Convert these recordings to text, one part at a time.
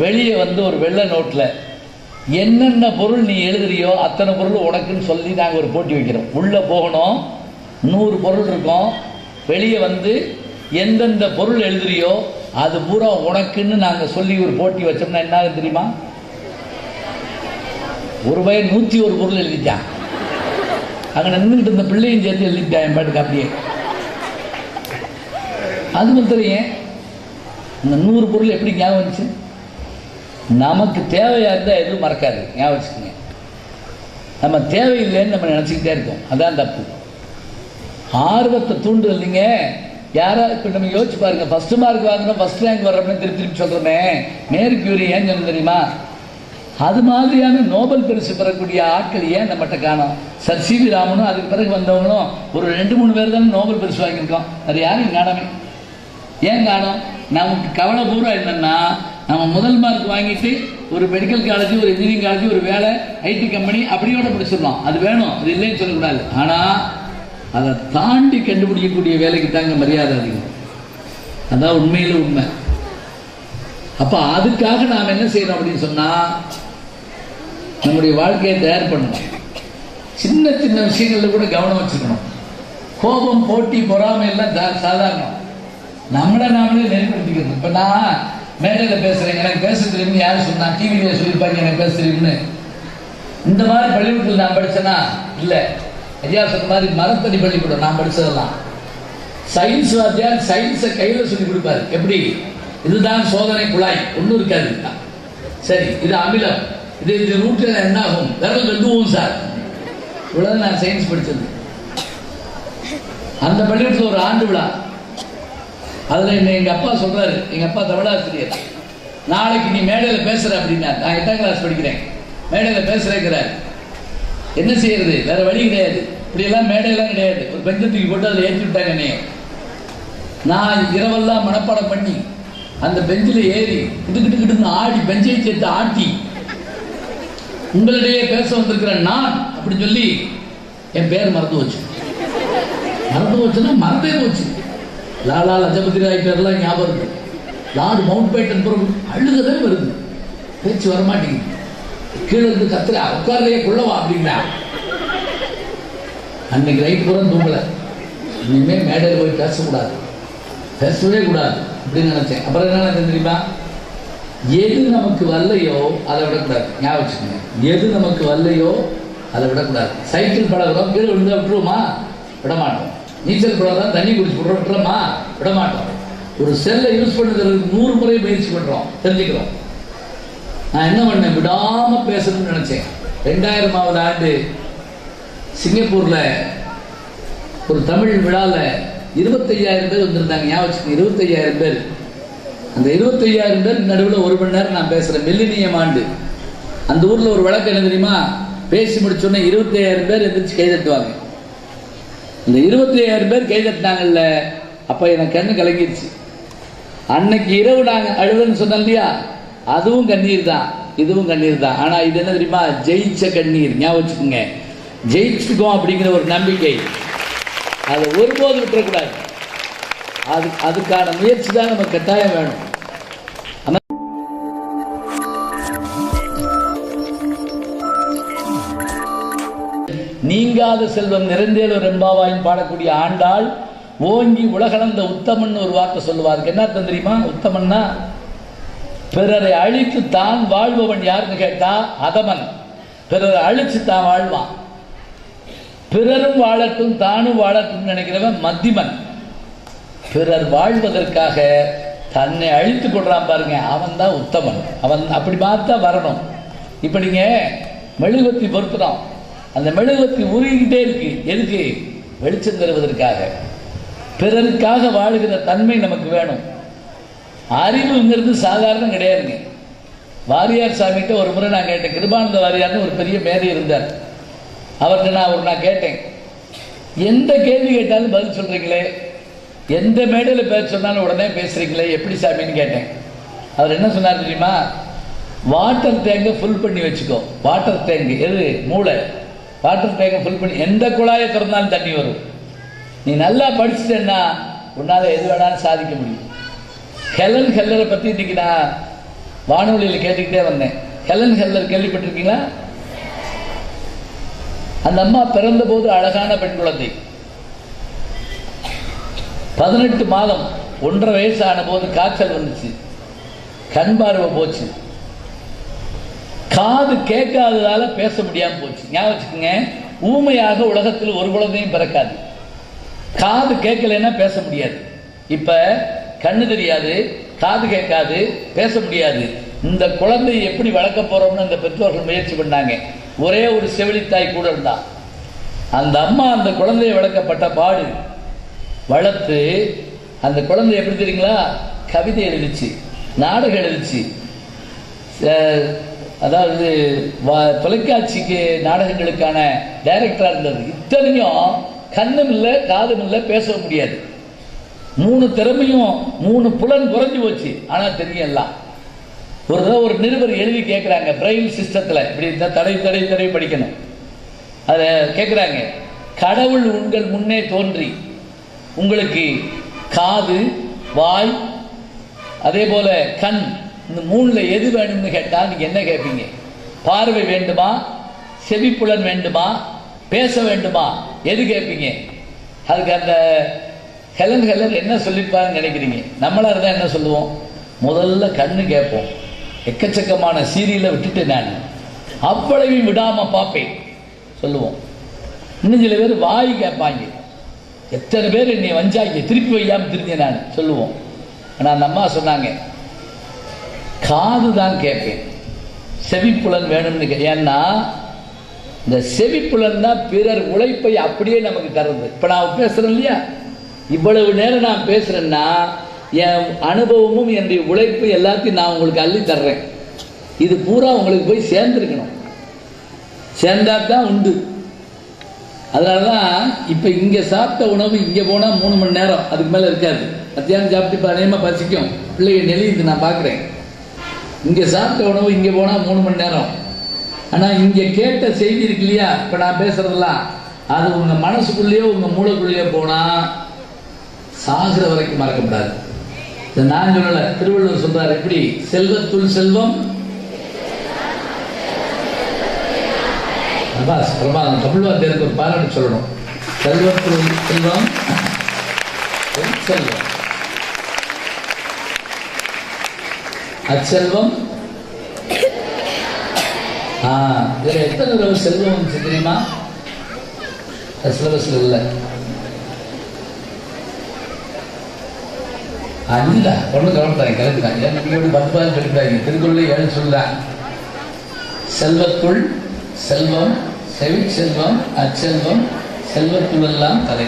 வெளியே வந்து ஒரு வெள்ளை நோட்டில் என்னென்ன பொருள் நீ எழுதுறியோ அத்தனை பொருள் உனக்குன்னு சொல்லி நாங்கள் ஒரு போட்டி வைக்கிறோம். உள்ளே போகணும் நூறு பொருள் இருக்கும். வெளியே வந்து எந்தெந்த பொருள் எழுதுறியோ அது பூரா உனக்குன்னு நாங்கள் சொல்லி ஒரு போட்டி வச்சோம்னா என்ன ஆகுது தெரியுமா? ஒரு பையன் நூற்றி ஒரு பொருள் எழுதிட்டான் அங்கே நின்றுக்கிட்டு இருந்த பிள்ளையும் சேர்த்து எழுதிட்டான் என் பாட்டுக்கு அப்படியே. அது மட்டும் தெரியும் இந்த நூறு பொருள் எப்படி ஞாபகம் வந்துச்சு? நமக்கு தேவையாக இருந்தால் எதுவும் மறக்காது. ஞாபகம் வச்சுக்கோங்க. நம்ம தேவையில்லைன்னு நம்ம நினச்சிக்கிட்டே இருக்கோம். அதான் தப்பு. ஆர்வத்தை தூண்டு இல்லைங்க யாரா இப்போ நம்ம யோசிச்சு பாருங்க. ஃபஸ்ட்டு மார்க் வாங்கணும் ஃபஸ்ட் ரேங்க் வர்றோம்னு திருப்பி திருப்பி சொல்கிறோமே மேரி கியூரி ஏன் சொன்ன தெரியுமா? அது மாதிரியான நோபல் பரிசு பெறக்கூடிய ஆட்கள் ஏன் நம்மகிட்ட காணோம்? சர் சி வி ராமனும் அதுக்கு பிறகு வந்தவங்களும் ஒரு ரெண்டு மூணு பேர் தானே நோபல் பரிசு வாங்கியிருக்கோம். அது யாரும் காணமே. ஏன் காணும்? நமக்கு கவலைபூர்வம் என்னென்னா நம்ம முதல் மார்க் வாங்கிட்டு ஒரு மெடிக்கல் காலேஜ் ஒரு இன்ஜினியரிங் காலேஜ் ஒரு வேலை ஐடி கம்பெனி அப்படியோட முடிச்சிடலாம் அது வேணும் அது இல்லைன்னு சொல்லக்கூடாது. ஆனால் அதை தாண்டி கண்டுபிடிக்கக்கூடிய வேலைக்கு தாங்க மரியாதை அதிகம். அதான் உண்மையில உண்மை. அப்ப அதுக்காக நாம் என்ன செய்யணும் அப்படின்னு சொன்னா நம்முடைய வாழ்க்கையை தயார் பண்ணணும். சின்ன சின்ன விஷயங்கள்ல கூட கவனம் வச்சுக்கணும். கோபம் போட்டி பொறாமை எல்லாம் சாதாரணம். நம்மளை நாமளே நெறிப்படுத்திக்கிறது இப்போ நான் மேடையில பேசுறேன். எனக்கு பேச தெரியும்னு யாரு சொன்னா டிவியில சொல்லியிருப்பாங்க எனக்கு பேச தெரியும்னு இந்த மாதிரி பள்ளிக்கூடத்தில் நான் படிச்சேனா இல்ல. ஐயா சொன்ன மாதிரி மரத்தடி பள்ளிக்கூடம் நான் படிச்சதெல்லாம். சயின்ஸ் வாத்தியார் சயின்ஸை கையில் சொல்லி கொடுப்பாரு. எப்படி? இதுதான் சோதனை குழாய். ஒன்றும் இருக்காது. சரி இது அமிலம். இது இது ரூட்டில் என்ன ஆகும் விரல் கண்டுவோம் சார். இவ்வளோ நான் சயின்ஸ் படித்தது அந்த பள்ளிக்கூடத்தில் ஒரு ஆண்டு விழா. அதில் என்ன எங்கள் அப்பா சொல்கிறாரு எங்கள் அப்பா தமிழாசிரியர் நாளைக்கு நீ மேடையில் பேசுகிற அப்படின்னா நான் எட்டாம் கிளாஸ் படிக்கிறேன். மேடையில் பேசுகிறேங்கிறார் என்ன செய்யறது? வேற வழி கிடையாது. இப்படியெல்லாம் மேடையெல்லாம் கிடையாது. ஒரு பெஞ்சை தூக்கி போட்டு அதில் ஏற்றி விட்டாங்க நீ நான் இரவெல்லாம் மனப்பாடம் பண்ணி அந்த பெஞ்சில் ஏறி கிட்டு கிட்டுன்னு ஆடி பெஞ்சை சேர்த்து ஆட்டி உங்களிடையே பேச வந்திருக்கிற நான் அப்படின்னு சொல்லி என் பேர் மறந்து போச்சு. மறந்து வச்சுன்னா மறந்தே போச்சு. லாலா லஜபதி ராய் பேர்லாம் ஞாபகம் இருக்கு. லார்டு மவுண்ட் பேட்டன் பிறகு அழுகவே வருது. பேச்சு வரமாட்டேங்குது. கீழே இருந்து கத்துற உட்கார்லையே கொள்ளவா அப்படின்னா. அன்னைக்கு ரைட் பூரா தூங்கல. இனிமே மேடையில் போய் பேசக்கூடாது. பேசவே கூடாது அப்படின்னு நினைச்சேன். அப்புறம் என்ன நினைச்சேன் தெரியுமா? எது நமக்கு வரலையோ அதை விடக்கூடாது. ஞாபகம் வச்சுக்கோங்க. எது நமக்கு வரலையோ அதை விடக்கூடாது. சைக்கிள் பழகிறோம் கீழே விழுந்தா விட்டுருவோமா? விட மாட்டோம் நீச்சல் குளம் தண்ணி குடிச்சு விட்றோம் விட்டுறோமா விட மாட்டோம் ஒரு செல்லை யூஸ் பண்ணுறதுக்கு நூறு முறை முயற்சி பண்ணுறோம் தெரிஞ்சுக்கிறோம். நான் என்ன பண்ணேன்? விடாமல் பேசணும்னு நினச்சேன். ரெண்டாயிரமாவது ஆண்டு சிங்கப்பூரில் ஒரு தமிழ் விழாவில் இருபத்தையாயிரம் பேர் வந்திருந்தாங்க. ஞாபகம் இருபத்தையாயிரம் பேர். அந்த இருபத்தையாயிரம் பேர் நடுவில் ஒரு மணி நேரம் நான் பேசுகிறேன் மில்லினியம் ஆண்டு. அந்த ஊரில் ஒரு வழக்கு என்ன தெரியுமா? பேசி முடிச்சோன்னே இருபத்தையாயிரம் பேர் எந்திரிச்சு கைதட்டுவாங்க இந்த இருபத்தி இருபத்தையாயிரம் பேர் கை தட்டினாங்கல்ல அப்ப எனக்கு கண்ணு கலங்கிடுச்சு அன்னைக்கு இரவு நாங்கள் அழுதுன்னு சொன்னோம் இல்லையா? அதுவும் கண்ணீர் தான் இதுவும் கண்ணீர் தான். ஆனால் இது என்ன தெரியுமா? ஜெயிச்ச கண்ணீர். ஞாபகம் வச்சுக்கோங்க. ஜெயிச்சுக்கோம் அப்படிங்கிற ஒரு நம்பிக்கை. அதை ஒருபோது விட்டுறக்கூடாது. அது அதுக்கான முயற்சி தான் நம்ம கட்டாயம் வேணும். நீங்காத செல்வம் நிறைந்தேலோர் ரெம்பாவாயின் பாடக்கூடிய ஆண்டாள் ஓங்கி உலகளந்த உத்தமன் ஒரு வார்த்தை சொல்லுவாருக்கு என்ன தெரியுமா? உத்தமன்னா பிறரை அழித்து தான் வாழ்பவன் யாருன்னு கேட்டா அதமன். பிறரை அழிச்சு தான் வாழ்வான். பிறரும் வாழட்டும் தானும் வாழட்டும் நினைக்கிறவன் மத்திமன். பிறர் வாழ்வதற்காக தன்னை அழித்து கொள்றான் பாருங்க அவன் தான் உத்தமன். அவன் அப்படி பார்த்தா வரணும். இப்படிங்க நீங்க மெழுகுவத்தி அந்த மெழுகுவத்தி உருகிட்டே இருக்கு. எதுக்கு? வெளிச்சம் தருவதற்காக. பிறருக்காக வாழுகிற தன்மை நமக்கு வேணும். அறிவுங்கிறது சாதாரணம் கிடையாதுங்க. வாரியார் சாமிகிட்ட ஒரு முறை நான் கேட்டேன். கிருபானந்த வாரியார்னு ஒரு பெரிய மேதை இருந்தார். அவர்கிட்ட நான் ஒரு நான் கேட்டேன். எந்த கேள்வி கேட்டாலும் பதில் சொல்கிறீங்களே எந்த மேடையில் பேச சொன்னாலும் உடனே பேசுகிறீங்களே எப்படி சாமின்னு கேட்டேன். அவர் என்ன சொன்னார் தெரியுமா? வாட்டர் டேங்கை ஃபுல் பண்ணி வச்சுக்கோ. வாட்டர் டேங்க் எது? மூளை. வாட்டர் டேங்கை ஃபுல் பண்ணி. எந்த குழாயை திறந்தாலும் தண்ணி வரும். நீ நல்லா படிச்சுட்டேன்னா உன்னால் எது வேணாலும் சாதிக்க முடியும். ஹெலன் ஹெல்லரை பற்றி இன்றைக்கி நான் வானொலியில் கேட்டுக்கிட்டே வந்தேன். ஹெலன் ஹெல்லர் கேள்விப்பட்டிருக்கீங்களா? அந்த அம்மா பிறந்த போது அழகான பெண் குழந்தை. பதினெட்டு மாதம் ஒன்றரை வயசு ஆன போது காய்ச்சல் வந்துச்சு. கண் பார்வை போச்சு. காது கேட்காததால பேச முடியாம போச்சு. ஞாபகம் வச்சுக்கோங்க. ஊமையாக உலகத்தில் ஒரு குழந்தையும் பிறக்காது. காது கேட்கலன்னா பேச முடியாது. இப்ப கண்ணு தெரியாது காது கேட்காது பேச முடியாது. இந்த குழந்தையை எப்படி வளர்க்க போறோம்னு அந்த பெற்றோர்கள் முயற்சி பண்ணாங்க. ஒரே ஒரு செவிலித்தாய் கூட இருந்தான் அந்த அம்மா அந்த குழந்தையை வளர்க்கப்பட்ட பாடு வளர்த்து அந்த குழந்தை எப்படி தெரியுங்களா? கவிதை எழுதிச்சு நாடகம் எழுதிச்சு. அதாவது வ- தொலைக்காட்சிக்கு நாடகங்களுக்கான டைரக்டரா இருந்தது. இத்தனையும் கண்ணும் இல்லை காதும் இல்லை பேச முடியாது. மூணு திறமையும் மூணு புலன் குறைஞ்சி போச்சு. ஆனால் தெரியும் எல்லாம். ஒரு தடவை ஒரு நிருபர் எழுதி கேட்குறாங்க பிரெயில் சிஸ்டத்தில் இப்படி இந்த தடை தடை தடை படிக்கணும். அதை கேட்குறாங்க கடவுள் உங்கள் முன்னே தோன்றி உங்களுக்கு காது வாய் அதே போல கண் இந்த மூணில் எது வேணும்னு கேட்டால் நீங்கள் என்ன கேட்பீங்க பார்வை வேண்டுமா? செவிப்புலன் வேண்டுமா? பேச வேண்டுமா? எது கேட்பீங்க அதுக்கு அந்த ஹெலன் ஹெலன் என்ன சொல்லியிருப்பாருன்னு நினைக்கிறீங்க? நம்மளாக இருந்தால் என்ன சொல்லுவோம்? முதல்ல கண்ணு கேட்போம் எக்கச்சக்கமான சீரியலை விட்டுட்டு நான் அவ்வளவையும் விடாமல் பார்ப்பேன். சொல்லுவோம். இன்னும் சில பேர் வாய் கேட்பாங்க. எத்தனை பேர் என்னை வஞ்சாங்க? திருப்பி வையாமல் திருந்தேன் நான். சொல்லுவோம். ஆனால் அந்த அம்மா சொன்னாங்க காது தான் கேட்பேன். செவிப்புலன் வேணும்னு ஏன்னா இந்த செவிப்புலன் தான் பிறர் உழைப்பை அப்படியே நமக்கு தருது. இப்போ நான் பேசுகிறேன் இல்லையா? இவ்வளவு நேரம் நான் பேசுகிறேன்னா என் அனுபவமும் என்னுடைய உழைப்பு எல்லாத்தையும் நான் உங்களுக்கு அள்ளி தர்றேன். இது பூரா உங்களுக்கு போய் சேர்ந்துருக்கணும். சேர்ந்தா தான் உண்டு. அதனால தான் இப்போ இங்கே சாப்பிட்ட உணவு இங்கே போனால் மூணு மணி நேரம் அதுக்கு மேலே இருக்காது. மத்தியானம் சாப்பிட்டு இப்போ அதிகமாக பசிக்கும். பிள்ளைங்க நெளியுது நான் பார்க்குறேன் இங்கே சாப்பிட்ட உணவு இங்கே போனால் மூணு மணி நேரம். ஆனால் இங்கே கேட்ட செய்தி இருக்கு இல்லையா? இப்போ நான் பேசுறதெல்லாம். அது உங்கள் மனசுக்குள்ளேயோ உங்கள் மூளைக்குள்ளேயோ போனால் சாகிற வரைக்கும் மறக்கப்படாது இதை நான் சொல்லலை திருவள்ளுவர் சொல்றார் எப்படி? செல்வத்துள் செல்வம் பிரபாஸ் பிரபாதம் தமிழ் வாத்தியாருக்கு ஒரு பாராட்டு சொல்லணும். செல்வத்துள் செல்வம் செல்வம். அச்செல்வம்? ஆ இதுல எத்தனை தடவை செல்வம் வந்துச்சு தெரியுமா? சிலபஸ்ல இல்லை. அஞ்சுல ஒன்று கவனித்தாங்க கலந்துட்டாங்க தான் ஏன் நீங்க பத்து பால் சொல்லிட்டாங்க திருக்குறளை ஏழு செல்வத்துள் செல்வம் செவி செல்வம் அச்செல்வம் செல்வத்துள்ளெல்லாம் தலை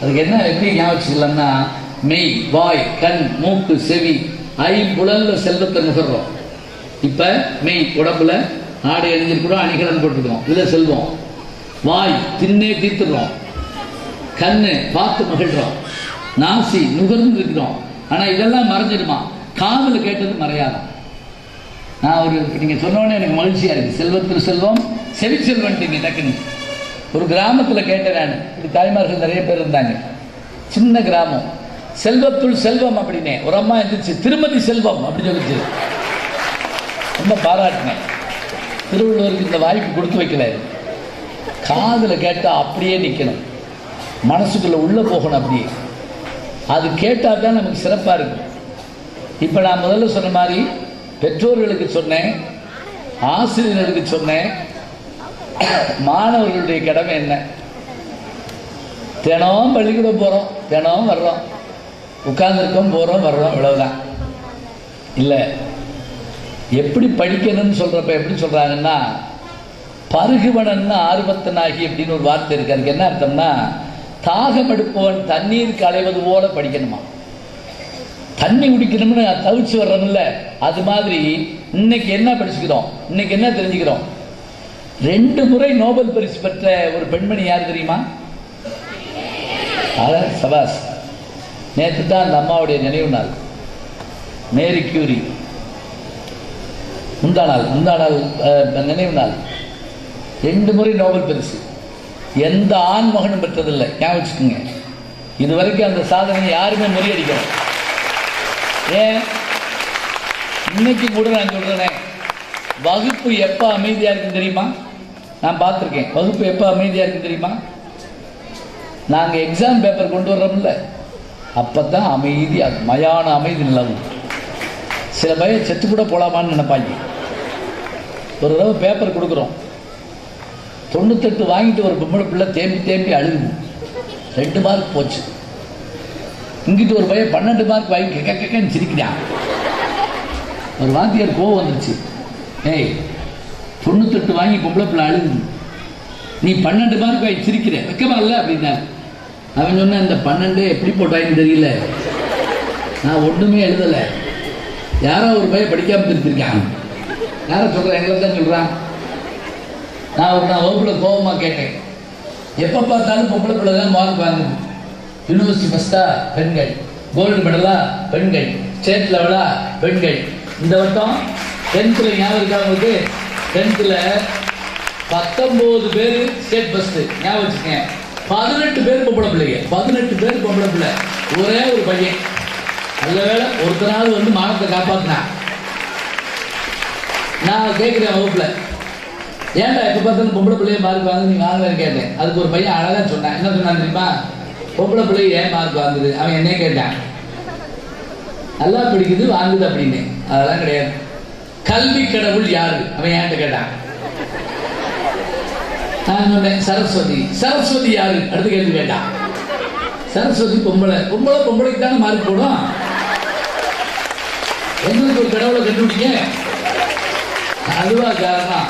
அதுக்கு என்ன எப்படி ஞாபகம் வச்சுக்கலாம்னா மெய் வாய் கண் மூக்கு செவி ஐம்புலன்ல செல்வத்தை நுகர்றோம். இப்ப மெய் உடம்புல ஆடை அணிஞ்சிருக்கிறோம் அணிகலன் போட்டிருக்கோம் இதுல செல்வம். வாய் தின்னே தீர்த்துடுறோம். கண்ணு பார்த்து மகிழ்றோம். நாசி நுகர்ந்து இருக்கிறோம். ஆனா இதெல்லாம் மறைஞ்சிடுமா? காதல கேட்டது மறையாதான் நான் ஒரு நீங்க சொன்னோடனே எனக்கு மகிழ்ச்சியா இருக்கு. செல்வத்தில் செல்வம் செவி செல்வன்ட்டு டக்குனு ஒரு கிராமத்தில் கேட்டேன் நான். இப்படி தாய்மார்கள் நிறைய பேர் இருந்தாங்க. சின்ன கிராமம். செல்வத்துள் செல்வம் அப்படின்னே. ஒரு அம்மா இருந்துச்சு திருமதி செல்வம் அப்படின்னு சொல்லிச்சு. ரொம்ப பாராட்டினேன் திருவள்ளுவருக்கு இந்த வாய்ப்பு கொடுத்து வைக்கல. காதில் கேட்டால் அப்படியே நிற்கணும் மனசுக்குள்ளே உள்ளே போகணும் அப்படியே. அது கேட்டால் தான் நமக்கு சிறப்பாக இருக்கும். இப்போ நான் முதல்ல சொன்ன மாதிரி பெற்றோர்களுக்கு சொன்னேன் ஆசிரியர்களுக்கு சொன்னேன் மாணவர்களுடைய கடமை என்ன? தினம் பள்ளிக்கூடம் போகிறோம் தினம் வர்றோம். உட்கார்ந்துருக்கோம் போகிறோம் வர்றோம் இவ்வளவுதான் இல்லை எப்படி படிக்கணும்னு சொல்கிறப்ப எப்படி சொல்கிறாங்கன்னா பருகுவனன்னு ஆர்வத்தனாகி அப்படின்னு ஒரு வார்த்தை இருக்கு. அதுக்கு என்ன அர்த்தம்னா தாகம் எடுப்பவன் தண்ணீர் களைவது போல படிக்கணுமா? தண்ணி குடிக்கணும்னு தவிச்சு வர்றோம்ல அது மாதிரி இன்னைக்கு என்ன படிச்சுக்கிறோம்? இன்னைக்கு என்ன தெரிஞ்சுக்கிறோம்? ரெண்டு முறை நோபல் பரிசு பெற்ற ஒரு பெண்மணி யார் தெரியுமா? சபாஸ். நேற்று தான் அந்த அம்மாவுடைய நினைவு நாள். மேரி கியூரி முந்தா நாள் முந்தா நாள் நினைவு நாள். ரெண்டு முறை நோபல் பரிசு. எந்த ஆண் மகனும் பெற்றதில்லை. ஞாபகம் வச்சுக்கோங்க. இது வரைக்கும் அந்த சாதனையை யாருமே முறியடிக்கல. ஏன்? இன்னைக்கு கூட நான் சொல்றேனே. வகுப்பு எப்போ அமைதியாக இருக்குன்னு தெரியுமா? நான் பார்த்துருக்கேன். வகுப்பு எப்போ அமைதியாக இருக்குன்னு தெரியுமா? நாங்கள் எக்ஸாம் பேப்பர் கொண்டு வர்றோம்ல. அப்போ தான் அமைதி அது மயான அமைதி நிலவும். சில பையன் செத்து கூட போகலாமான்னு நினைப்பாங்க. ஒரு தடவை பேப்பர் கொடுக்குறோம். தொண்ணூத்தெட்டு வாங்கிட்டு ஒரு பொம்பளை பிள்ளை தேம்பி தேம்பி அழுகுது. ரெண்டு மார்க் போச்சு. இங்கிட்டு ஒரு பையன் பன்னெண்டு மார்க் வாங்கி கெக்க கெக்கன்னு சிரிக்கிறான். ஒரு வாத்தியார் கோவம் வந்துருச்சு. ஏய் தொண்ணூத்தெட்டு வாங்கி பொம்பளை பிள்ளை அழுகுது. நீ பன்னெண்டு மார்க் வாங்கி சிரிக்கிற வைக்கமா இல்லை அப்படின்னா அவன் சொன்ன இந்த பன்னெண்டு எப்படி போட்டாயின்னு தெரியல. நான் ஒன்றுமே எழுதலை. யாரோ ஒரு பையன் படிக்காம திருத்திருக்கான். யாரை சொல்கிறேன் எங்களை தான் சொல்கிறான் நான் ஒரு நான் வகுப்பில் கோபமாக கேட்டேன். எப்போ பார்த்தாலும் பொம்பளை பிள்ளை தான் மார்க் வாங்குது. யூனிவர்சிட்டி ஃபஸ்ட்டா பெண்கள். கோல்டு மெடலா பெண்கள். ஸ்டேட் லெவலா பெண்கள். இந்த வட்டம் டென்த்தில் ஞாபகம் இருக்கா உங்களுக்கு? டென்த்தில் பத்தொம்போது பேர் ஸ்டேட் ஃபஸ்ட்டு ஞாபகம் வச்சுக்கேன் பதினெட்டு பேர் பொம்பளை பிள்ளைங்க பதினெட்டு பேர் பொம்பளை பிள்ளை ஒரே ஒரு பையன். நல்ல வேளை ஒருத்தனாவது வந்து மானத்தை காப்பாத்தினான் நான் கேட்குறேன் வகுப்புல. ஏன்டா எப்போ பார்த்தாலும் பொம்பளை பிள்ளைய மார்க் வாங்குது நீ வாங்கலன்னு கேட்டேன் அதுக்கு ஒரு பையன் அழகா சொன்னான். என்ன சொன்னான் தெரியுமா? பொம்பளை பிள்ளை ஏன் மார்க் வாங்குது? அவன் என்னைய கேட்டான். நல்லா பிடிக்குது வாங்குது அப்படின்னு. அதெல்லாம் கிடையாது. கல்வி கடவுள் யாரு? அவன் என்கிட்ட கேட்டான். நான் சொன்னேன் சரஸ்வதி. சரஸ்வதி யாரு? அடுத்து கேள்வி கேட்டான் சரஸ்வதி பொம்பளை. பொம்பளை பொம்பளைக்கு தானே மார்க் போடும். எங்களுக்கு ஒரு கடவுளை கண்டுபிடிங்க. அதுவா காரணம்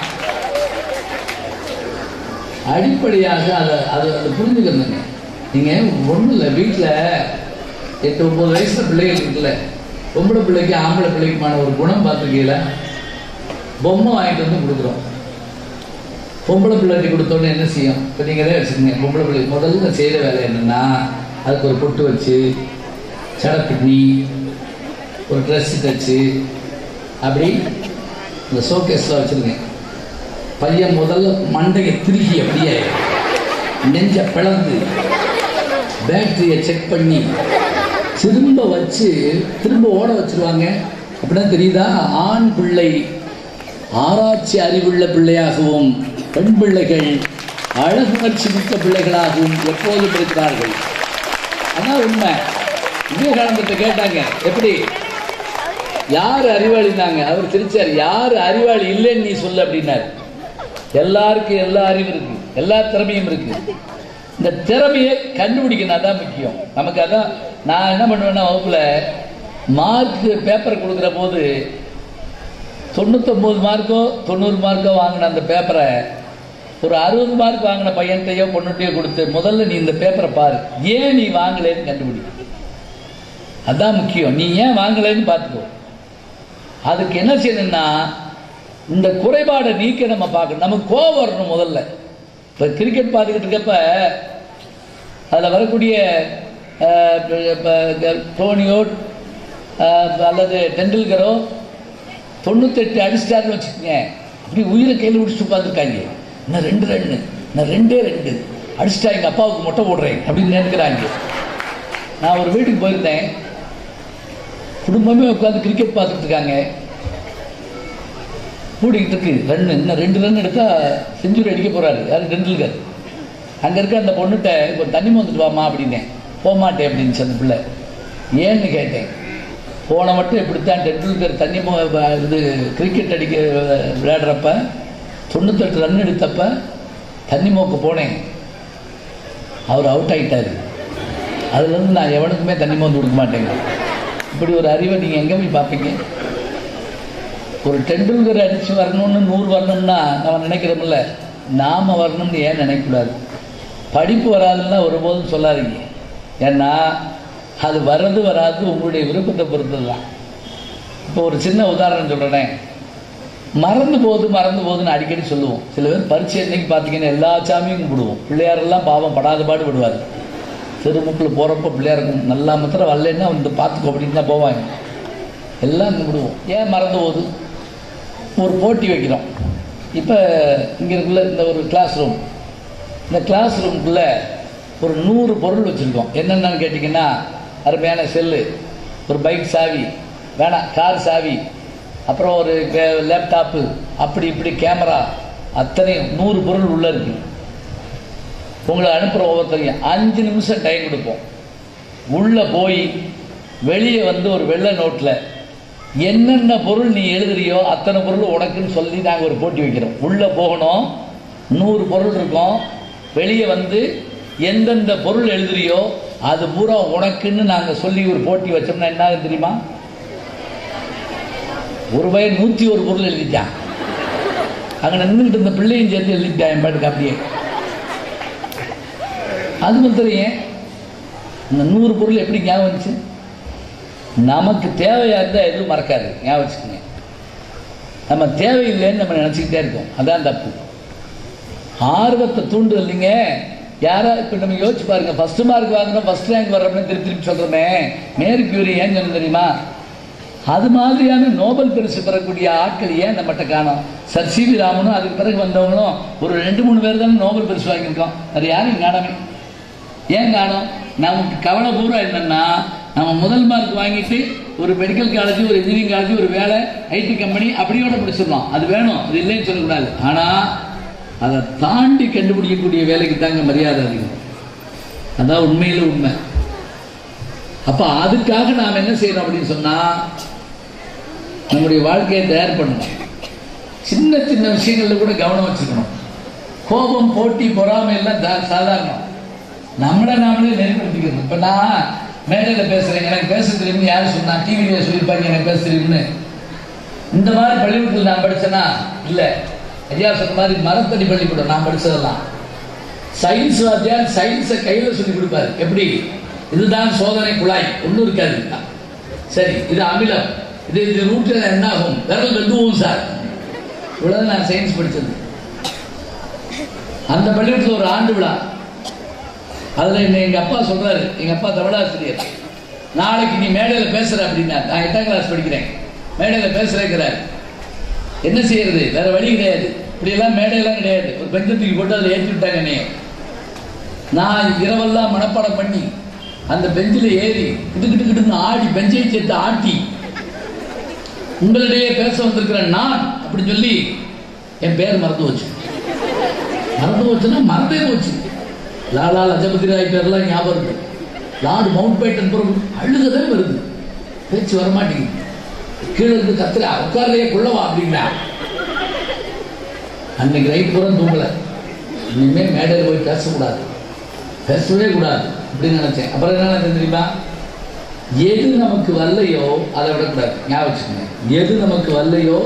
அடிப்படையாக அதை அதை அதை புரிஞ்சுக்கணுங்க நீங்கள் ஒன்றும் இல்லை வீட்டில் எட்டு ஒம்பது வயசில் பிள்ளைகள் இருக்குல்ல. பொம்பளை பிள்ளைக்கு ஆம்பளை பிள்ளைக்குமான ஒரு குணம் பார்த்துருக்கீங்களா? பொம்மை வாங்கிட்டு வந்து கொடுக்குறோம். பொம்பளை பிள்ளைக்கு கொடுத்தோன்னே என்ன செய்யும்? இப்போ நீங்கள் தான் வச்சுக்கோங்க. பொம்பளை பிள்ளை முதல்ல செய்கிற வேலை என்னென்னா அதுக்கு ஒரு பொட்டு வச்சு சடை பின்னி ஒரு ட்ரெஸ் தச்சு அப்படி இந்த ஷோகேஸில் வச்சுருங்க. பையன் முதல்ல மண்டையை திருகி அப்படியே நெஞ்ச பிளந்து பேட்டரியை செக் பண்ணி திரும்ப வச்சு திரும்ப ஓட வச்சிருவாங்க. அப்படின்னா தெரியுதா? ஆண் பிள்ளை ஆராய்ச்சி அறிவுள்ள பிள்ளையாகவும் பெண் பிள்ளைகள் அழகுணர்ச்சி மிக்க பிள்ளைகளாகவும் எப்போதும் இருக்கிறார்கள் அதான் உண்மை. விவேகானந்தத்தை கேட்டாங்க. எப்படி? யார் அறிவாளினாங்க? அவர் திருச்சார் யார் அறிவாளி இல்லைன்னு நீ சொல்லு அப்படின்னாரு. எல்லாருக்கும் எல்லா அறிவும் இருக்கு. எல்லா திறமையும் இருக்கு. இந்த திறமையை கண்டுபிடிக்கணும். அதான் முக்கியம். நமக்கு அதான் நான் என்ன பண்ணுவேன்னா வகுப்புல மார்க் பேப்பர் கொடுக்குற போது தொண்ணூத்தொம்பது மார்க்கோ தொண்ணூறு மார்க்கோ வாங்கின அந்த பேப்பரை ஒரு அறுபது மார்க் வாங்கின பையன்கிட்டையோ பொண்ணுகிட்டையோ கொடுத்து முதல்ல நீ இந்த பேப்பரை பாரு. ஏன் நீ வாங்கலைன்னு கண்டுபிடி அதுதான் முக்கியம். நீ ஏன் வாங்கலைன்னு பார்த்துக்கோ. அதுக்கு என்ன செய்யணும்னா இந்த குறைபாடை நீக்க நம்ம பார்க்கணும். நமக்கு கோவம் வரணும் முதல்ல. இப்போ கிரிக்கெட் பார்த்துக்கிட்டு இருக்கப்ப அதில் வரக்கூடிய அஹ், தோனியோ அல்லது டெண்டுல்கரோ தொண்ணூத்தெட்டு அடிச்சிட்டாருன்னு வச்சுக்கோங்க. அப்படி உயிரை கையில் பிடிச்சிட்டு உட்காந்துருக்காங்க நான் ரெண்டு ரன்னு நான் ரெண்டே ரெண்டு. அடிச்சிட்டா எங்கள் அப்பாவுக்கு மொட்டை போடுறேன் அப்படின்னு நினைக்கிறாங்க. நான் ஒரு வீட்டுக்கு போயிருந்தேன். குடும்பமே உட்காந்து கிரிக்கெட் பார்த்துட்டு இருக்காங்க. கூடிக்கிட்டு இருக்கு. ரன் இன்னும் ரெண்டு ரன் எடுத்தா செஞ்சுரி அடிக்க போறாரு. யார்? டெண்டுல்கர். அங்கே இருக்க அந்த பொண்ணுகிட்ட இப்போ தண்ணி வந்துட்டு வாமா அப்படின்னேன். போக மாட்டேன் அப்படின்னு அந்த பிள்ளை. ஏன்னு கேட்டேன். போன மட்டும் இப்படித்தான் டெண்டுல்கர் தண்ணி மோ இது கிரிக்கெட் அடிக்க விளையாடுறப்ப தொண்ணூத்தெட்டு ரன் எடுத்தப்ப தண்ணி மோக்க போனேன். அவர் அவுட் ஆகிட்டார் அதுலேருந்து நான் எவனுக்குமே தண்ணி மோந்து கொடுக்க மாட்டேங்க. இப்படி ஒரு அறிவை நீங்கள் எங்கே போய் பார்ப்பீங்க? ஒரு டெண்டுல்கர் அடித்து வரணும்னு நூறு வரணும்னா நம்ம நினைக்கிறோம்ல நாம் வரணும்னு ஏன் நினைக்கக்கூடாது? படிப்பு வராதுன்னா ஒருபோதும் சொல்லாதீங்க. ஏன்னா அது வர்றது வராது உங்களுடைய விருப்பத்தை பொறுத்தது தான் இப்போ ஒரு சின்ன உதாரணம் சொல்கிறேனே மறந்து போகுது மறந்து போகுதுன்னு அடிக்கடி சொல்லுவோம். சில பேர் பரிச்சை அன்னைக்கு பார்த்தீங்கன்னா எல்லா சாமியும் கும்பிடுவோம். பிள்ளையாரெல்லாம் பாவம் படாத பாடு விடுவார் திருமுக்கில் போகிறப்ப பிள்ளையாருக்கும் நல்லா மாத்திரம் வரலன்னா வந்து பார்த்துக்கோ அப்படின்னு தான் போவாங்க. எல்லாம் கும்பிடுவோம். ஏன் மறந்து போகுது? ஒரு போட்டி வைக்கிறோம். இப்போ இங்கே இருக்குள்ள இந்த ஒரு கிளாஸ் ரூம் இந்த கிளாஸ் ரூம்குள்ளே ஒரு நூறு பொருள் வச்சுருக்கோம். என்னென்னு கேட்டிங்கன்னா அருமையான செல்லு. ஒரு பைக் சாவி. வேணாம் கார் சாவி. அப்புறம் ஒரு லேப்டாப்பு அப்படி இப்படி கேமரா அத்தனையும் நூறு பொருள் உள்ளே இருக்கு. உங்களை அனுப்புகிற ஒவ்வொருத்தரையும் அஞ்சு நிமிஷம் டைம் கொடுப்போம். உள்ளே போய் வெளியே வந்து ஒரு வெள்ளை நோட்டில் என்னென்ன பொருள் நீ எழுதுறியோ அத்தனை பொருள் உனக்குன்னு சொல்லி நாங்கள் ஒரு போட்டி வைக்கிறோம். உள்ளே போகணும். நூறு பொருள் இருக்கும். வெளியே வந்து எந்தெந்த பொருள் எழுதுறியோ அது பூரா உனக்குன்னு நாங்கள் சொல்லி ஒரு போட்டி வச்சோம்னா என்ன ஆகுது தெரியுமா? ஒரு பையன் நூற்றி ஒரு பொருள் எழுதிட்டான் அங்கே நின்றுக்கிட்டு இருந்த பிள்ளையும் சேர்த்து எழுதிட்டான் என் பாட்டுக்கு அப்படியே. அது மாத்திரம் ஏன்? இந்த நூறு பொருள் எப்படி ஞாபகம் வந்துச்சு? நமக்கு தேவையாக இருந்தால் எதுவும் மறக்காது. ஞாபகம் வச்சுக்கோங்க. நம்ம தேவையில்லைன்னு நம்ம நினச்சிக்கிட்டே இருக்கோம். அதான் தப்பு. ஆர்வத்தை தூண்டு இல்லைங்க யாரா இப்போ நம்ம யோசிச்சு பாருங்க. ஃபர்ஸ்ட் மார்க் வாங்கினோம் ஃபர்ஸ்ட் ரேங்க் வர்றோம்னு திருப்பி திருப்பி சொல்கிறோமே மேரி கியூரி ஏன் சொன்ன தெரியுமா? அது மாதிரியான நோபல் பரிசு பெறக்கூடிய ஆட்கள் ஏன் நம்மகிட்ட காணும்? சர் சி வி ராமனும் அதுக்கு பிறகு வந்தவங்களும் ஒரு ரெண்டு மூணு பேர் தானே நோபல் பரிசு வாங்கியிருக்கோம். அது யாரும் காணாமே ஏன் காணும்? நமக்கு கவலைபூர்வம் என்னென்னா என்னன்னா நம்ம முதல் மார்க் வாங்கிட்டு ஒரு மெடிக்கல் காலேஜ் ஒரு இன்ஜினியரிங் காலேஜ் ஒரு வேலை ஐடி கம்பெனி அப்படியோட முடிச்சிடலாம். அது வேணும். அது இல்லைன்னு சொல்லக்கூடாது. ஆனால் அதை தாண்டி கண்டுபிடிக்கக்கூடிய வேலைக்கு தாங்க மரியாதை அதிகம். அதான் உண்மையில் உண்மை. அப்போ அதுக்காக நாம் என்ன செய்யறோம் அப்படின்னு சொன்னால் நம்முடைய வாழ்க்கையை தயார் பண்ணணும். சின்ன சின்ன விஷயங்கள்ல கூட கவனம் வச்சுக்கணும். கோபம் போட்டி பொறாமை எல்லாம் தா- சாதாரணம். நம்மளை நாமளே நெறிப்படுத்திக்கிறது இப்போ நான் மேடையில் பேசுகிறேன் எனக்கு பேச தெரியும்னு யார் சொன்னா டிவியில் சொல்லியிருப்பாங்க எனக்கு பேச தெரியும்னு. இந்த மாதிரி பள்ளிக்கூடத்தில் நான் படித்தேன்னா இல்லை. ஐயா சொன்ன மாதிரி மரத்தடி பள்ளிக்கூடம் நான் படிச்சதெல்லாம். சயின்ஸ் வாத்தியார் சயின்ஸை கையில் சொல்லி கொடுப்பாரு. எப்படி? இதுதான் சோதனை குழாய். ஒன்றும் இருக்காது சரி இது அமிலம். இது இது ரூட்டில் என்ன ஆகும் விரல் வெந்துவும் சார். இவ்வளவு நான் சயின்ஸ் படித்தது அந்த பள்ளிக்கூடத்தில் ஒரு ஆண்டு விழா. அதில் என்ன எங்கள் அப்பா சொல்கிறாரு எங்கள் அப்பா தமிழாசிரியர். நாளைக்கு நீ மேடையில் பேசுகிற அப்படின்னா நான் எட்டாம் கிளாஸ் படிக்கிறேன். மேடையில் பேசுகிறேங்கிறார் என்ன செய்யறது? வேற வழி கிடையாது. இப்படி எல்லாம் மேடையெல்லாம் கிடையாது. ஒரு பெஞ்சை தூக்கி போட்டு அதில் ஏற்றி விட்டாங்க என்னைய. நான் இரவெல்லாம் மனப்பாடம் பண்ணி அந்த பெஞ்சில் ஏறி கிட்டு கிட்டு கிட்டுன்னு ஆடி பெஞ்சை சேர்த்து ஆட்டி உங்களிடையே பேச வந்திருக்கிற நான் அப்படின்னு சொல்லி என் பேர் மறந்து போச்சு. மறந்து போச்சுன்னா மறந்தே போச்சு. லாலா லஜபதி ராய் பேர்லாம் ஞாபகம் இருக்கு. லார்டு மவுண்ட் பேட்டன் பொருள் அழுகதான் வருது. பேச்சு வரமாட்டேங்குது. கீழே இருந்து கத்துறா உட்கார்லையே கொள்ளவா அப்படிங்களா அன்னைக்கு ரைட் பூரா தூங்கல. இனிமே மேடையில் போய் பேசக்கூடாது. பேசவே கூடாது அப்படின்னு நினைச்சேன். அப்புறம் என்ன நினைச்சேன் தெரியுமா? எது நமக்கு வரலையோ அதை விடக்கூடாது. ஞாபகம் வச்சுக்கோங்க. எது நமக்கு வரலையோ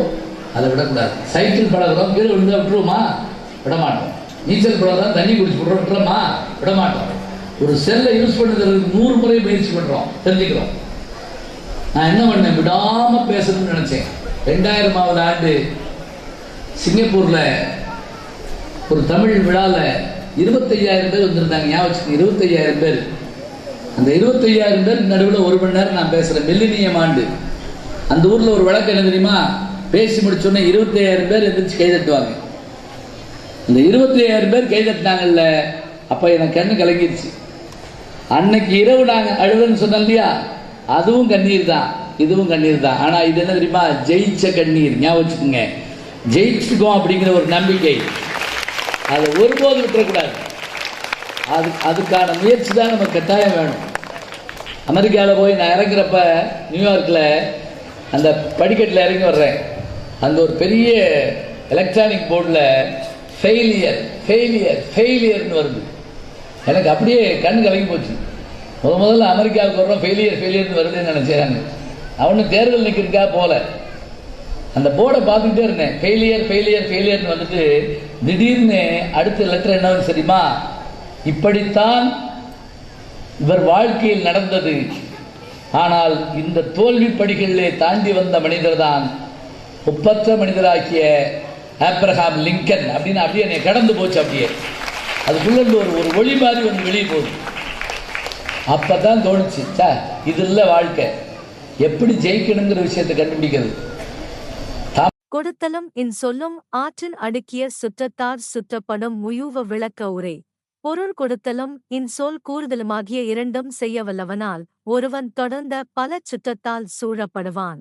அதை விடக்கூடாது. சைக்கிள் பழகுறோம் கீழே விழுந்தா விட்டுருவோமா? விட மாட்டோம் நீச்சல் பழகிறோம் தண்ணி குடிச்சு விடுறோம் விட்டுறோமா? விட மாட்டோம் ஒரு செல்லை யூஸ் பண்ணுறதுக்கு நூறு முறை முயற்சி பண்ணுறோம் தெரிஞ்சுக்கிறோம். நான் என்ன பண்ணேன்? விடாம பேசணும்னு நினைச்சேன். ரெண்டாயிரமாவது ஆண்டு சிங்கப்பூர்ல ஒரு தமிழ் விழால இருபத்தையாயிரம் பேர் வந்திருந்தாங்க. ஞாபகம் இருபத்தையாயிரம் பேர். அந்த இருபத்தையாயிரம் பேர் நடுவில் ஒரு மணி நேரம் நான் பேசுகிறேன் மில்லினியம் ஆண்டு. அந்த ஊரில் ஒரு வழக்கு என்ன தெரியுமா? பேசி முடிச்சோன்னே இருபத்தையாயிரம் பேர் எந்திரிச்சு கைதட்டுவாங்க அந்த இருபத்தையாயிரம் பேர் கைதட்டினாங்கல்ல அப்போ எனக்கு கண்ணு கலங்கிருச்சு. அன்னைக்கு இரவு நாங்கள் அழுதுன்னு சொன்னோம் இல்லையா? அதுவும் கண்ணீர் தான். இதுவும் கண்ணீர் தான். ஆனால் இது என்ன தெரியுமா? ஜெயிச்ச கண்ணீர். ஞாபகம் வச்சுக்கோங்க. ஜெயிச்சுக்கோம் அப்படிங்கிற ஒரு நம்பிக்கை. அதை ஒருபோது விட்டுறக்கூடாது. அது அதுக்கான முயற்சி தான் நமக்கு கட்டாயம் வேணும். அமெரிக்காவில் போய் நான் இறங்குறப்ப நியூயார்க்கில் அந்த படிக்கட்டில் இறங்கி வர்றேன். அந்த ஒரு பெரிய எலக்ட்ரானிக் போர்டில் ஃபெயிலியர் ஃபெயிலியர் ஃபெயிலியர்னு வருது. எனக்கு அப்படியே கண் கலங்கி போச்சு. முத முதல்ல அமெரிக்காவுக்கு வர்றோம் ஃபெயிலியர் ஃபெயிலியர்னு வருதுன்னு நினச்சேன் அவனு தேர்தல் நிற்கிறதுக்காக போகல. அந்த போர்டை பார்த்துக்கிட்டே இருந்தேன். ஃபெயிலியர் ஃபெயிலியர் ஃபெயிலியர்னு வந்துட்டு திடீர்னு அடுத்த லெட்டர் என்ன தெரியுமா? இப்படித்தான் இவர் வாழ்க்கையில் நடந்தது. ஆனால் இந்த தோல்வி படிகளிலே தாண்டி வந்த மனிதர் தான் ஒப்பற்ற மனிதராகிய ஆப்ரஹாம் லிங்கன் அப்படின்னு அப்படியே என்னை கடந்து போச்சு அப்படியே. அதுக்குள்ள ஒரு ஒரு ஒளி மாதிரி ஒன்று வெளியே போகுது. அப்பதான் தோணுச்சு சார் இது இல்லை வாழ்க்கை. எப்படி ஜெயிக்கணுங்கிற விஷயத்தை கண்டுபிடிக்கிறது. கொடுத்தலும் இன் சொல்லும் ஆற்றின் அடுக்கிய சுற்றத்தார் சுற்றப்படும் முயூவ விளக்க உரை. பொருள் கொடுத்தலும் இன் சொல் கூறுதலுமாகிய இரண்டும் செய்ய வல்லவனால் ஒருவன் தொடர்ந்த பல சுற்றத்தால் சூழப்படுவான்.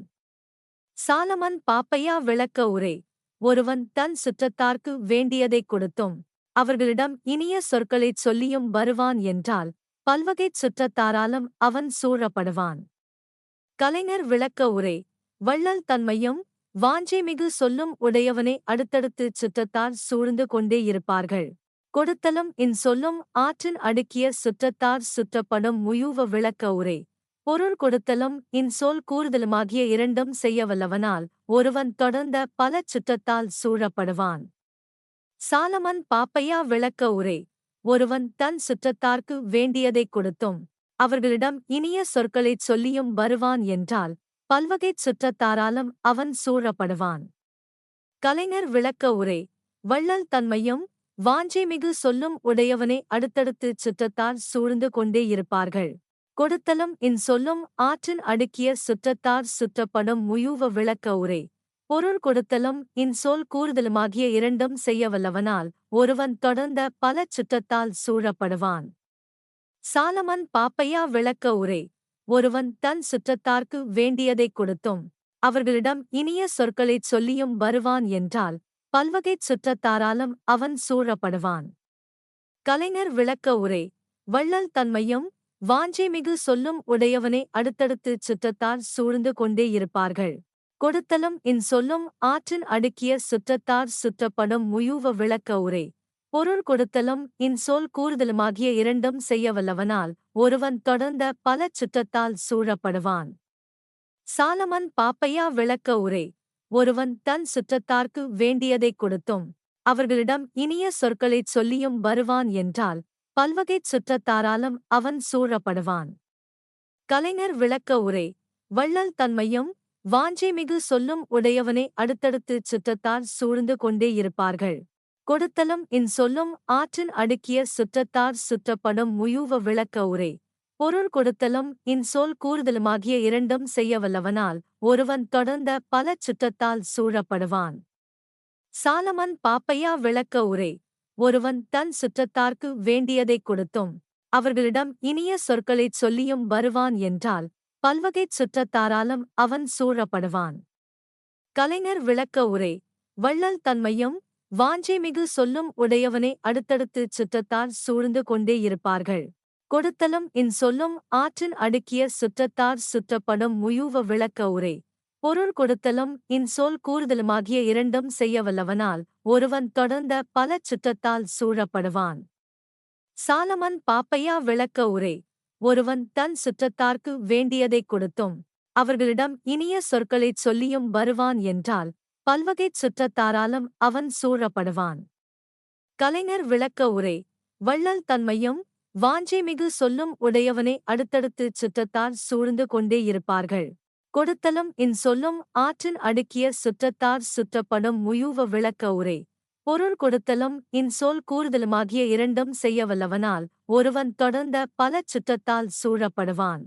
சாலமன் பாப்பையா விளக்க உரை. ஒருவன் தன் சுற்றத்தார்க்கு வேண்டியதைக் கொடுத்தும் அவர்களிடம் இனிய சொற்களைச் சொல்லியும் வருவான் என்றால் பல்வகைச் சுற்றத்தாராலும் அவன் சூழப்படுவான். கலைஞர் விளக்க உரை வள்ளல் தன்மையும் வாஞ்சைமிகு சொல்லும் உடையவனை அடுத்தடுத்துச் சுற்றத்தார் சூழ்ந்து கொண்டே இருப்பார்கள். கொடுத்தலும் இன் சொல்லும் ஆற்றின் அடுக்கிய சுற்றத்தார் சுற்றப்படும் முயூவ விளக்க உரை பொருள் கொடுத்தலும் இன் சொல் கூறுதலுமாகிய இரண்டும் செய்யவல்லவனால் ஒருவன் தொடர்ந்த பல சுற்றத்தால் சூழப்படுவான். சாலமன் பாப்பையா விளக்க உரை ஒருவன் தன் சுற்றத்தார்க்கு வேண்டியதைக் கொடுத்தும் அவர்களிடம் இனிய சொற்களைச் சொல்லியும் வருவான் என்றால் பல்வகைச் சுற்றத்தாராலும் அவன் சூழப்படுவான். கலைஞர் விளக்க உரை வள்ளல் தன்மையும் வாஞ்சைமிகு சொல்லும் உடையவனை அடுத்தடுத்துச் சுற்றத்தார் சூழ்ந்து கொண்டே இருப்பார்கள். கொடுத்தலும் இன் சொல்லும் ஆற்றின் அடுக்கிய சுற்றத்தார் சுற்றப்படும் முயூவ விளக்க உரை பொருள் கொடுத்தலும் இன் சொல் கூறுதலுமாகிய இரண்டும் செய்யவல்லவனால் ஒருவன் தொடர்ந்த பல சுற்றத்தால் சூழப்படுவான். சாலமன் பாப்பையா விளக்க உரை ஒருவன் தன் சுற்றத்தார்க்கு வேண்டியதைக் கொடுத்தும் அவர்களிடம் இனிய சொற்களைச் சொல்லியும் வருவான் என்றால் பல்வகைச் சுற்றத்தாராலும் அவன் சூழப்படுவான். கலைஞர் விளக்க உரை வள்ளல் தன்மையும் வாஞ்சைமிகு சொல்லும் உடையவனை அடுத்தடுத்துச் சுற்றத்தார் சூழ்ந்து கொண்டே இருப்பார்கள். கொடுத்தலும் இன் சொல்லும் ஆற்றின் அடுக்கிய சுற்றத்தார் சுற்றப்படும் முயூவ விளக்க உரை. பொருள் கொடுத்தலும் இன் சொல் கூறுதலுமாகிய இரண்டும் செய்யவல்லவனால் ஒருவன் தொடர்ந்த பல சுற்றத்தால் சூழப்படுவான். சாலமன் பாப்பையா விளக்க உரை. ஒருவன் தன் சுற்றத்தார்க்கு வேண்டியதைக் கொடுத்தும் அவர்களிடம் இனிய சொற்களைச் சொல்லியும் வருவான் என்றால் பல்வகைச் சுற்றத்தாராலும் அவன் சூழப்படுவான். கலைஞர் விளக்க உரை. வள்ளல் தன்மையும் வாஞ்சைமிகு சொல்லும் உடையவனை அடுத்தடுத்துச் சுற்றத்தார் சூழ்ந்து கொண்டே இருப்பார்கள். கொடுத்தலும் இன் சொல்லும் ஆற்றின் அடுக்கிய சுற்றத்தார் சுற்றப்படும் முயூவ விளக்க உரை. பொருள் கொடுத்தலும் இன் சொல் கூறுதலுமாகிய இரண்டும் செய்யவல்லவனால் ஒருவன் தொடர்ந்த பல சுற்றத்தால் சூழப்படுவான். சாலமன் பாப்பையா விளக்க உரை. ஒருவன் தன் சுற்றத்தார்க்கு வேண்டியதைக் கொடுத்தும் அவர்களிடம் இனிய சொற்களைச் சொல்லியும் வருவான் என்றால் பல்வகைச் சுற்றத்தாராலும் அவன் சூழப்படுவான். கலைஞர் விளக்க உரை வள்ளல் தன்மையும் வாஞ்சைமிகு சொல்லும் உடையவனை அடுத்தடுத்துச் சுற்றத்தார் சூழ்ந்து கொண்டே இருப்பார்கள். கொடுத்தலும் இன் சொல்லும் ஆற்றின் அடுக்கிய சுற்றத்தார் சுற்றப்படும் முயூவ விளக்க உரை பொருள் கொடுத்தலும் இன் சொல் கூறுதலுமாகிய இரண்டும் செய்யவல்லவனால் ஒருவன் தொடர்ந்த பல சுற்றத்தால் சூழப்படுவான். சாலமன் பாப்பையா விளக்க உரை ஒருவன் தன் சுற்றத்தார்க்கு வேண்டியதைக் கொடுத்தும். அவர்களிடம் இனிய சொற்களைச் சொல்லியும் வருவான் என்றால் பல்வகைச் சுற்றத்தாராலும் அவன் சூழப்படுவான். கலைஞர் விளக்க உரை வள்ளல் தன்மையும் வாஞ்சைமிகு சொல்லும் உடையவனை அடுத்தடுத்துச் சுற்றத்தார் சூழ்ந்து கொண்டே இருப்பார்கள். கொடுத்தலும் இன் சொல்லும் ஆற்றின் அடுக்கிய சுற்றத்தார் சுற்றப்படும் முயூவ விளக்க உரை பொருள் கொடுத்தலும் இன் சொல் கூறுதலுமாகிய இரண்டும் செய்யவல்லவனால் ஒருவன் தொடர்ந்த பல சுற்றத்தால் சூழப்படுவான்.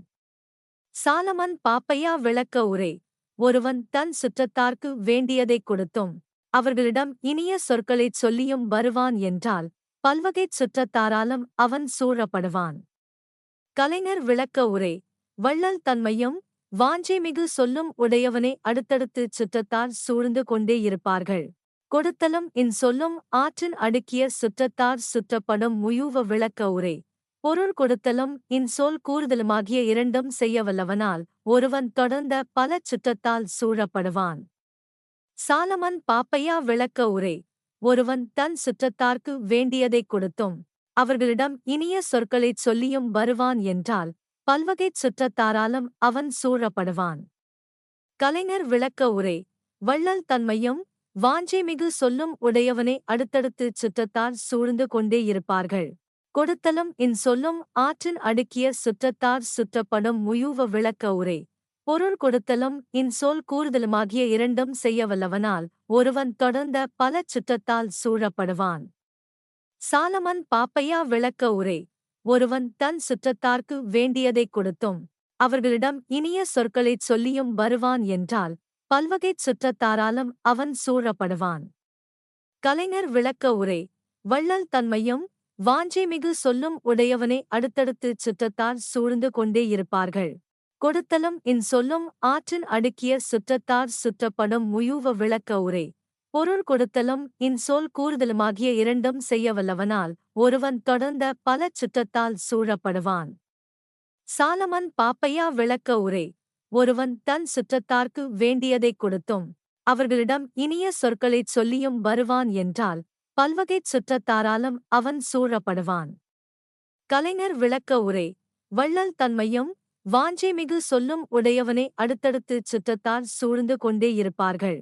சாலமன் பாப்பையா விளக்க உரை ஒருவன் தன் சுற்றத்தார்க்கு வேண்டியதைக் கொடுத்தும் அவர்களிடம் இனிய சொற்களைச் சொல்லியும் வருவான் என்றால் பல்வகைச் சுற்றத்தாராலும் அவன் சூழப்படுவான். கலைஞர் விளக்க உரை வள்ளல் தன்மையும் வாஞ்சைமிகு சொல்லும் உடையவனை அடுத்தடுத்துச் சுற்றத்தார் சூழ்ந்து கொண்டே இருப்பார்கள். கொடுத்தலும் இன் சொல்லும் ஆற்றின் அடுக்கிய சுற்றத்தார் சுற்றப்படும் முயூவ விளக்க உரை. பொருள் கொடுத்தலும் இன் சொல் கூறுதலுமாகிய இரண்டும் செய்யவல்லவனால் ஒருவன் தொடர்ந்த பல சுற்றத்தால் சூழப்படுவான். சாலமன் பாப்பையா விளக்க உரை. ஒருவன் தன் சுற்றத்தார்க்கு வேண்டியதைக் கொடுத்தும் அவர்களிடம் இனிய சொற்களைச் சொல்லியும் வருவான் என்றால் பல்வகைச் சுற்றத்தாராலும் அவன் சூழப்படுவான். கலைஞர் விளக்க உரை. வள்ளல் தன்மையும் வாஞ்சைமிகு சொல்லும் உடையவனை அடுத்தடுத்துச் சுற்றத்தார் சூழ்ந்து கொண்டே இருப்பார்கள். கொடுத்தலும் இன் சொல்லும் ஆற்றின் அடுக்கிய சுற்றத்தார் சுற்றப்படும் முயூவ விளக்க உரை. பொருள் கொடுத்தலும் இன் சொல் கூறுதலுமாகிய இரண்டும் செய்யவல்லவனால் ஒருவன் தொடர்ந்த பல சுற்றத்தால் சூழப்படுவான். சாலமன் பாப்பையா விளக்க உரை. ஒருவன் தன் சுற்றத்தார்க்கு வேண்டியதைக் கொடுத்தும் அவர்களிடம் இனிய சொற்களைச் சொல்லியும் வருவான் என்றால் பல்வகைச் சுற்றத்தாராலும் அவன் சூழப்படுவான். கலைஞர் விளக்க உரை வள்ளல் தன்மையும் வாஞ்சைமிகு சொல்லும் உடையவனை அடுத்தடுத்துச் சுற்றத்தார் சூழ்ந்து கொண்டே இருப்பார்கள். கொடுத்தலும் இன் சொல்லும் ஆற்றின் அடுக்கிய சுற்றத்தார் சுற்றப்படும் முயூவ விளக்க உரை பொருள் கொடுத்தலும் இன் சொல் கூறுதலுமாகிய இரண்டும் செய்யவல்லவனால் ஒருவன் தொடர்ந்த பல சுற்றத்தால் சூழப்படுவான். சாலமன் பாப்பையா விளக்க உரை ஒருவன் தன் சுற்றத்தார்க்கு வேண்டியதைக் கொடுத்தும். அவர்களிடம் இனிய சொற்களைச் சொல்லியும் வருவான் என்றால் பல்வகைச் சுற்றத்தாராலும் அவன் சூழப்படுவான். கலைஞர் விளக்க உரை வள்ளல் தன்மையும் வாஞ்சைமிகு சொல்லும் உடையவனை அடுத்தடுத்து சுற்றத்தார் சூழ்ந்து கொண்டே இருப்பார்கள்.